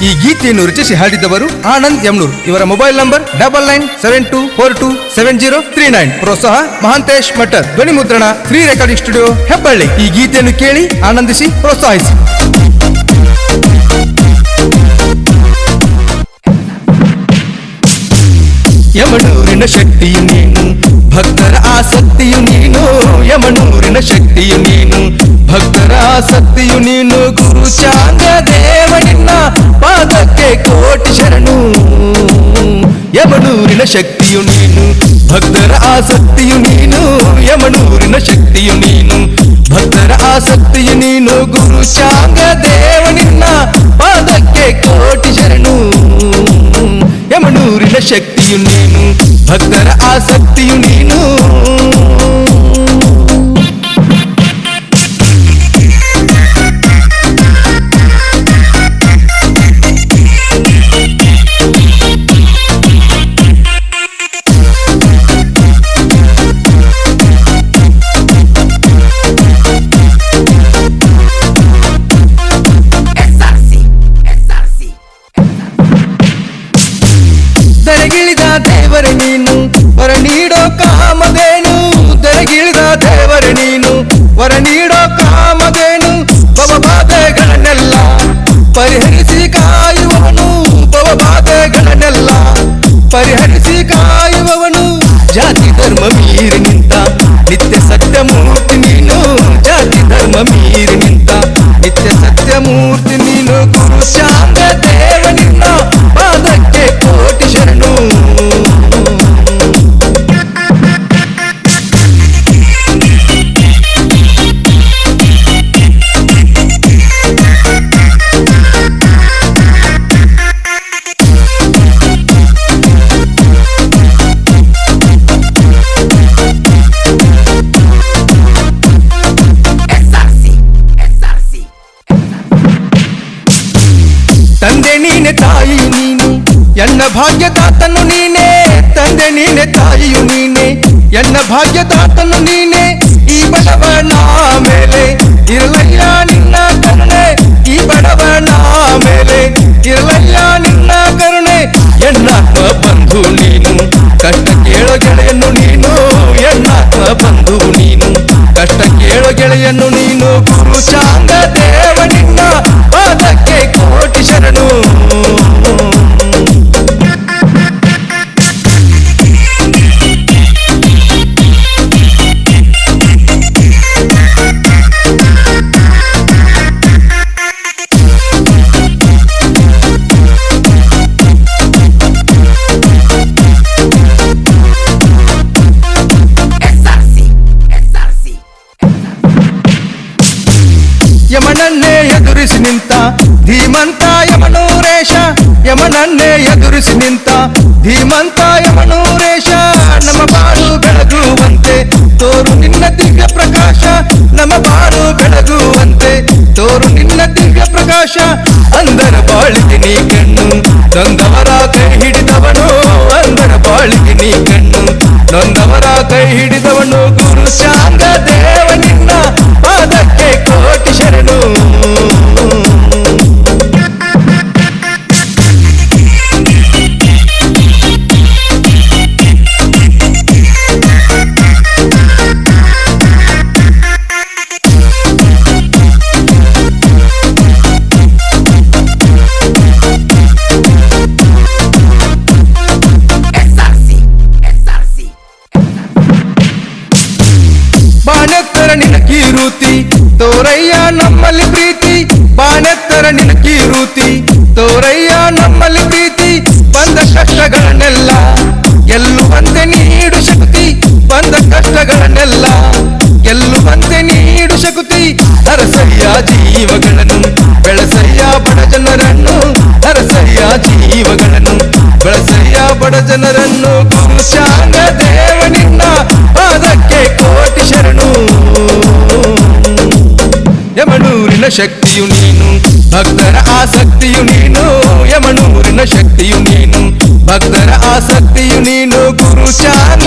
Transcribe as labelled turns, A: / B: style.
A: ಗೀತೆಯನ್ನು ರಚಿಸಿ ಹಾಡಿದವರು ಆನಂದ್ ಯಮ್ನೂರ್. ಇವರ mobile number double nine seven two four two seven zero three nine. ಪ್ರೋತ್ಸಾಹ ಮಹಾಂತೇಶ್ ಮಠರ್ ಧ್ವನಿ ಮುದ್ರಣ ಫ್ರೀ ರೆಕಾರ್ಡಿಂಗ್ ಸ್ಟುಡಿಯೋ, ಹೆಬ್ಬಳ್ಳಿ. ಈ ಗೀತೆಯನ್ನು ಕೇಳಿ ಆನಂದಿಸಿ, ಪ್ರೋತ್ಸಾಹಿಸಿ. ಯಮನೂರಿನ ಶಕ್ತಿಯು ನೀನು, ಭಕ್ತರ ಆಸಕ್ತಿಯು ನೀನು. ಯಮನೂರಿನ ಶಕ್ತಿಯು ನೀನು, ಭಕ್ತರ ಆಸಕ್ತಿಯು ನೀನು. ಗುರು ಚಾಂದ್ರ ದೇವ ನಿನ್ನ ಪಾದಕ್ಕೆ ಕೋಟಿ ಶರಣು ಯಮನೂರಿನ ಶಕ್ತಿಯು ನೀನು ಭಕ್ತರ ಆಸಕ್ತಿಯು ನೀನು ಯಮನೂರಿನ ಶಕ್ತಿಯು ನೀನು ಭಕ್ತರ ಆಸಕ್ತಿಯು ನೀನು ಗುರು ಚಾಂಗ ದೇವ ನಿನ್ನ ಪಾದಕ್ಕೆ ಕೋಟಿ ಶರಣು ಯಮನೂರಿನ ಶಕ್ತಿಯು ನೀನು ಭಕ್ತರ ಆಸಕ್ತಿಯು ನೀನು ದೇವರ ನೀನು ವರ ನೀಡೋ ಕಾಮಧೇನು ದರಗಿಳಿದ ದೇವರ ನೀನು ವರ ನೀಡೋ ನೀನೆ ತಾಯಿಯು ನೀನೆ. ಎನ್ನ ಭಾಗ್ಯದಾತನು ನೀನೆ. ತಂದೆ ನೀನೆ, ತಾಯಿಯು ನೀನೆ. ಎನ್ನ ಭಾಗ್ಯದಾತನು ನೀನೆ. ಈ ಬಡವನ ಮೇಲೆ ಇರಲಯ್ಯ ನಿನ್ನ ಕರುಣೆ. ಈ ಬಡವನ ಮೇಲೆ ಇರಲಯ್ಯ ನಿನ್ನ ಕರುಣೆ. ಎನ್ನ ಬಂಧು ನೀನು. ಕಷ್ಟ ಕೇಳೋ ಗೆಳೆಯನ್ನು ಧೀಮಂತ ಯಮನೂರೇಶ ಯಮನನ್ನೇ ಎದುರಿಸಿ ನಿಂತ ಧೀಮಂತ ಯಮನೂರೇಶ ನಮ್ಮ ಬಾಳು ಬೆಳಗುವಂತೆ ತೋರು ನಿನ್ನ ದಿವ್ಯ ಪ್ರಕಾಶ ನಮ್ಮ ಬಾಳು ಬೆಳಗುವಂತೆ ತೋರು ನಿನ್ನ ದಿವ್ಯ ಪ್ರಕಾಶ ಅಂದರ ಬಾಳಿಗೆ ನೀ ಕಣ್ಣು ನೊಂದವರ ಕೈ ಹಿಡಿದವನು ಅಂದರ ಬಾಳಿಗೆ ನೀ ಕಣ್ಣು ನೊಂದವರ ನಮ್ಮಲ್ಲಿ ಪ್ರೀತಿ ಬಂದ ಕಷ್ಟಗಳನ್ನೆಲ್ಲ ಗೆಲ್ಲುವಂತೆ ನೀಡು ಶಕ್ತಿ ಬಂದ ಕಷ್ಟಗಳನ್ನೆಲ್ಲ ಗೆಲ್ಲುವಂತೆ ನೀಡು ಶಕ್ತಿ. ಅರಸಯ್ಯ ಜೀವಗಳನ್ನು ಬೆಳಸಯ್ಯ ಬಡ ಜನರನ್ನು ಅರಸಯ್ಯ ಜೀವಗಳನ್ನು ಬೆಳಸಯ್ಯ ಬಡ ಜನರನ್ನು ಕುಶಾಂಗ ಶಾಂಗ ಅದಕ್ಕೆ ಕೋಟಿ ಶರಣು. ಯಮನೂರಿನ ಶಕ್ತಿಯು ನೀನು, ಭಕ್ತರ ಆಸಕ್ತಿಯು ನೀನು. ಆಸಕ್ತಿಯು ನೀನು ಗುರು ಚಾಂಗ